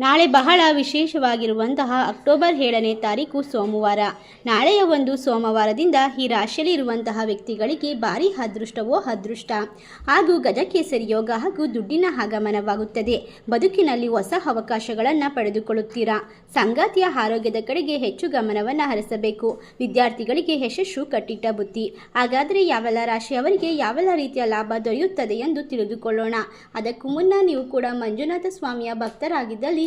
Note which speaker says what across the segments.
Speaker 1: ನಾಳೆ ಬಹಳ ವಿಶೇಷವಾಗಿರುವಂತಹ ಅಕ್ಟೋಬರ್ ಏಳನೇ ತಾರೀಕು ಸೋಮವಾರ. ನಾಳೆಯ ಒಂದು ಸೋಮವಾರದಿಂದ ಈ ರಾಶಿಯಲ್ಲಿ ಇರುವಂತಹ ವ್ಯಕ್ತಿಗಳಿಗೆ ಭಾರಿ ಅದೃಷ್ಟವೋ ಅದೃಷ್ಟ. ಹಾಗೂ ಗಜಕೇಸರಿ ಯೋಗ ಹಾಗೂ ದುಡ್ಡಿನ ಆಗಮನವಾಗುತ್ತದೆ. ಬದುಕಿನಲ್ಲಿ ಹೊಸ ಅವಕಾಶಗಳನ್ನು ಪಡೆದುಕೊಳ್ಳುತ್ತೀರಾ? ಸಂಗಾತಿಯ ಆರೋಗ್ಯದ ಕಡೆಗೆ ಹೆಚ್ಚು ಗಮನವನ್ನು ಹರಿಸಬೇಕು. ವಿದ್ಯಾರ್ಥಿಗಳಿಗೆ ಯಶಸ್ಸು ಕಟ್ಟಿಟ್ಟ ಬುತ್ತಿ ಹಾಗಾದರೆ ಯಾವೆಲ್ಲ ರಾಶಿಯವರಿಗೆ ಯಾವೆಲ್ಲ ರೀತಿಯ ಲಾಭ ದೊರೆಯುತ್ತದೆ ಎಂದು ತಿಳಿದುಕೊಳ್ಳೋಣ. ಅದಕ್ಕೂ ಮುನ್ನ ನೀವು ಕೂಡ ಮಂಜುನಾಥ ಸ್ವಾಮಿಯ ಭಕ್ತರಾಗಿದ್ದಲ್ಲಿ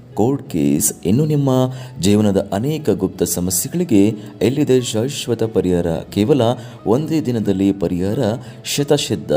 Speaker 2: ಕೋರ್ಟ್ ಕೇಸ್ ಇನ್ನು ನಿಮ್ಮ ಜೀವನದ ಅನೇಕ ಗುಪ್ತ ಸಮಸ್ಯೆಗಳಿಗೆ ಎಲ್ಲಿದೆ ಶಾಶ್ವತ ಪರಿಹಾರ? ಕೇವಲ ಒಂದೇ ದಿನದಲ್ಲಿ ಪರಿಹಾರ? ಶತಶಿದ್ಧ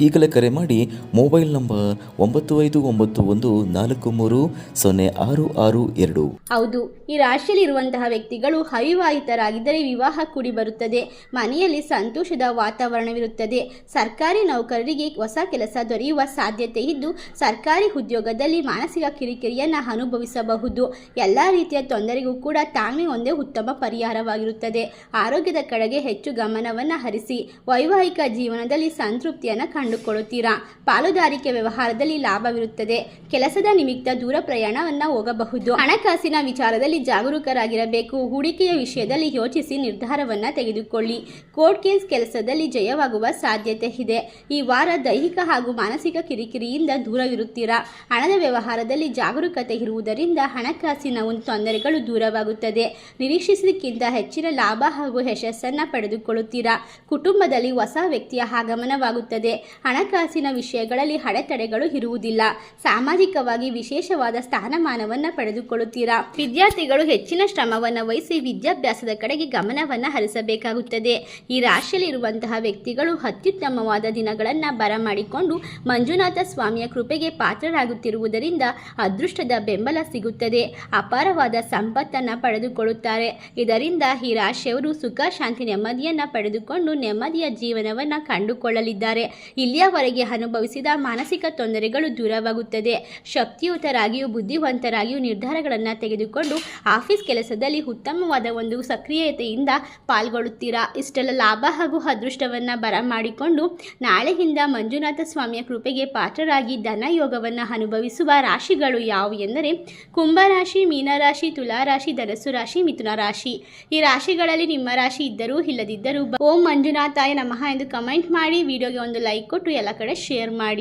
Speaker 2: ಈಗಲೇ ಕರೆ ಮಾಡಿ ಮೊಬೈಲ್ ನಂಬರ್ ಒಂಬತ್ತು ಐದು ಒಂಬತ್ತು ಒಂದು ನಾಲ್ಕು ಮೂರು ಸೊನ್ನೆ ಆರು ಆರು ಎರಡು.
Speaker 1: ಹೌದು, ಈ ರಾಶಿಯಲ್ಲಿ ಇರುವಂತಹ ವ್ಯಕ್ತಿಗಳು ಅವಿವಾಹಿತರಾಗಿದ್ದರೆ ವಿವಾಹ ಕೂಡಿ ಬರುತ್ತದೆ. ಮನೆಯಲ್ಲಿ ಸಂತೋಷದ ವಾತಾವರಣವಿರುತ್ತದೆ. ಸರ್ಕಾರಿ ನೌಕರರಿಗೆ ಹೊಸ ಕೆಲಸ ದೊರೆಯುವ ಸಾಧ್ಯತೆ ಇದ್ದು, ಸರ್ಕಾರಿ ಉದ್ಯೋಗದಲ್ಲಿ ಮಾನಸಿಕ ಕಿರಿಕಿರಿಯನ್ನು ಅನುಭವಿಸಬಹುದು. ಎಲ್ಲ ರೀತಿಯ ತೊಂದರೆಗೂ ಕೂಡ ತಾಳ್ಮೆ ಒಂದೇ ಉತ್ತಮ ಪರಿಹಾರವಾಗಿರುತ್ತದೆ. ಆರೋಗ್ಯದ ಕಡೆಗೆ ಹೆಚ್ಚು ಗಮನವನ್ನು ಹರಿಸಿ ವೈವಾಹಿಕ ಜೀವನದಲ್ಲಿ ಸಂತೃಪ್ತಿಯನ್ನು ಕಂಡುಕೊಳ್ಳುತ್ತೀರಾ? ಪಾಲುದಾರಿಕೆ ವ್ಯವಹಾರದಲ್ಲಿ ಲಾಭವಿರುತ್ತದೆ. ಕೆಲಸದ ನಿಮಿತ್ತ ದೂರ ಪ್ರಯಾಣವನ್ನು ಹೋಗಬಹುದು. ಹಣಕಾಸಿನ ವಿಚಾರದಲ್ಲಿ ಜಾಗರೂಕರಾಗಿರಬೇಕು. ಹೂಡಿಕೆಯ ವಿಷಯದಲ್ಲಿ ಯೋಚಿಸಿ ನಿರ್ಧಾರವನ್ನು ತೆಗೆದುಕೊಳ್ಳಿ. ಕೋರ್ಟ್ ಕೇಸ್ ಕೆಲಸದಲ್ಲಿ ಜಯವಾಗುವ ಸಾಧ್ಯತೆ ಇದೆ. ಈ ವಾರ ದೈಹಿಕ ಹಾಗೂ ಮಾನಸಿಕ ಕಿರಿಕಿರಿಯಿಂದ ದೂರವಿರುತ್ತೀರಾ? ಹಣದ ವ್ಯವಹಾರದಲ್ಲಿ ಜಾಗರೂಕತೆ ಇರುವುದರಿಂದ ಹಣಕಾಸಿನ ಒಂದು ತೊಂದರೆಗಳು ದೂರವಾಗುತ್ತದೆ. ನಿರೀಕ್ಷಿಸಿದಕ್ಕಿಂತ ಹೆಚ್ಚಿನ ಲಾಭ ಹಾಗೂ ಯಶಸ್ಸನ್ನು ಪಡೆದುಕೊಳ್ಳುತ್ತೀರಾ? ಕುಟುಂಬದಲ್ಲಿ ಹೊಸ ವ್ಯಕ್ತಿಯ ಆಗಮನವಾಗುತ್ತದೆ. ಹಣಕಾಸಿನ ವಿಷಯಗಳಲ್ಲಿ ಅಡೆತಡೆಗಳು ಇರುವುದಿಲ್ಲ. ಸಾಮಾಜಿಕವಾಗಿ ವಿಶೇಷವಾದ ಸ್ಥಾನಮಾನವನ್ನು ಪಡೆದುಕೊಳ್ಳುತ್ತೀರಾ? ವಿದ್ಯಾರ್ಥಿಗಳು ಹೆಚ್ಚಿನ ಶ್ರಮವನ್ನು ವಹಿಸಿ ವಿದ್ಯಾಭ್ಯಾಸದ ಕಡೆಗೆ ಗಮನವನ್ನು ಹರಿಸಬೇಕಾಗುತ್ತದೆ. ಈ ರಾಶಿಯಲ್ಲಿರುವಂತಹ ವ್ಯಕ್ತಿಗಳು ಅತ್ಯುತ್ತಮವಾದ ದಿನಗಳನ್ನು ಬರಮಾಡಿಕೊಂಡು ಮಂಜುನಾಥ ಸ್ವಾಮಿಯ ಕೃಪೆಗೆ ಪಾತ್ರರಾಗುತ್ತಿರುವುದರಿಂದ ಅದೃಷ್ಟದ ಬೆಂಬಲ ಸಿಗುತ್ತದೆ. ಅಪಾರವಾದ ಸಂಪತ್ತನ್ನು ಪಡೆದುಕೊಳ್ಳುತ್ತಾರೆ. ಇದರಿಂದ ಈ ರಾಶಿಯವರು ಸುಖ, ಶಾಂತಿ, ನೆಮ್ಮದಿಯನ್ನು ಪಡೆದುಕೊಂಡು ನೆಮ್ಮದಿಯ ಜೀವನವನ್ನು ಕಂಡುಕೊಳ್ಳಲಿದ್ದಾರೆ. ಇಲ್ಲಿಯವರೆಗೆ ಅನುಭವಿಸಿದ ಮಾನಸಿಕ ತೊಂದರೆಗಳು ದೂರವಾಗುತ್ತದೆ. ಶಕ್ತಿಯುತರಾಗಿಯೂ ಬುದ್ಧಿವಂತರಾಗಿಯೂ ನಿರ್ಧಾರಗಳನ್ನು ತೆಗೆದುಕೊಂಡು ಆಫೀಸ್ ಕೆಲಸದಲ್ಲಿ ಉತ್ತಮವಾದ ಒಂದು ಸಕ್ರಿಯತೆಯಿಂದ ಪಾಲ್ಗೊಳ್ಳುತ್ತೀರಾ? ಇಷ್ಟೆಲ್ಲ ಲಾಭ ಹಾಗೂ ಅದೃಷ್ಟವನ್ನು ಬರಮಾಡಿಕೊಂಡು ನಾಳೆಯಿಂದ ಮಂಜುನಾಥ ಸ್ವಾಮಿಯ ಕೃಪೆಗೆ ಪಾತ್ರರಾಗಿ ಧನಯೋಗವನ್ನು ಅನುಭವಿಸುವ ರಾಶಿಗಳು ಯಾವುವು ಎಂದರೆ ಕುಂಭರಾಶಿ, ಮೀನರಾಶಿ, ತುಲಾರಾಶಿ ಧನಸ್ಸು ರಾಶಿ ಮಿಥುನ ರಾಶಿ ಈ ರಾಶಿಗಳಲ್ಲಿ ನಿಮ್ಮ ರಾಶಿ ಇದ್ದರೂ ಇಲ್ಲದಿದ್ದರೂ ಓಂ ಮಂಜುನಾಥಾಯ ನಮಃ ಎಂದು ಕಮೆಂಟ್ ಮಾಡಿ, ವಿಡಿಯೋಗೆ ಒಂದು ಲೈಕ್ ಕೊಟ್ಟು ಎಲ್ಲ ಕಡೆ ಶೇರ್ ಮಾಡಿ.